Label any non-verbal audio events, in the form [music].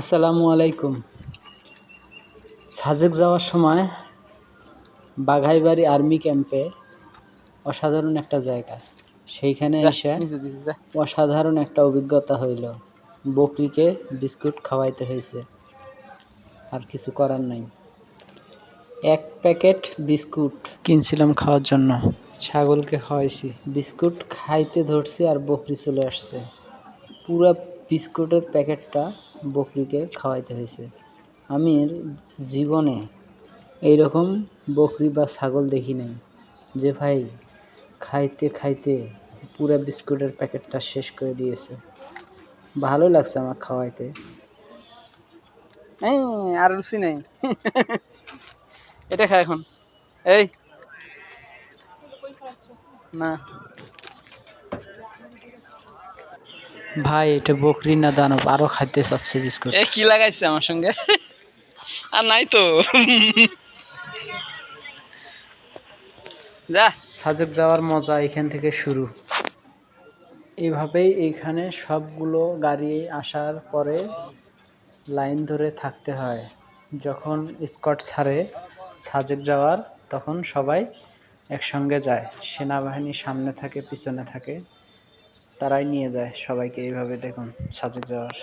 আসসালামু আলাইকুম। সাজেক যাওয়ার সময় বাঘাইবাড়ি আর্মি ক্যাম্পে অসাধারণ একটা জায়গা। সেইখানে এসে অসাধারণ একটা অভিজ্ঞতা হইল। বকরিকে বিস্কুট খাওয়াইতে হয়েছে আর কিছু করার নাই। এক প্যাকেট বিস্কুট কিনছিলাম খাওয়ার জন্য। ছাগলকে খাওয়াইছি। বিস্কুট খাইতে ধরছি আর বকরি চলে আসছে। পুরা বিস্কুটের প্যাকেটটা বকরিকে খাওয়াইতে হয়েছে আমি জীবনে এইরকম বকরি বা ছাগল দেখি নাই যে ভাই খাইতে খাইতে পুরা বিস্কুটের প্যাকেটটা শেষ করে দিয়েছে। ভালো লাগছে আমার খাওয়াইতে। এই, আর রুচি নেই। [laughs] এটা খা এখন। এই। না। ভাই এটা বকরি না দানব আরও খাইতে চাচ্ছে বিস্কুট। এ কি লাগাইছে আমার সঙ্গে? আর নাই তো। যা। সাজেক যাওয়ার মজা এখান থেকে শুরু। এইভাবেই এখানে সবগুলো গাড়ি আসার পরে লাইন ধরে থাকতে হয়। যখন স্কট ছাড়ে সাজেক যাওয়ার তখন সবাই একসঙ্গে যায়। সেনাবাহিনী সামনে থাকে পিছনে থাকে। তারাই নিয়ে যায় সবাইকে এইভাবে দেখুন সাজেক যাওয়ার।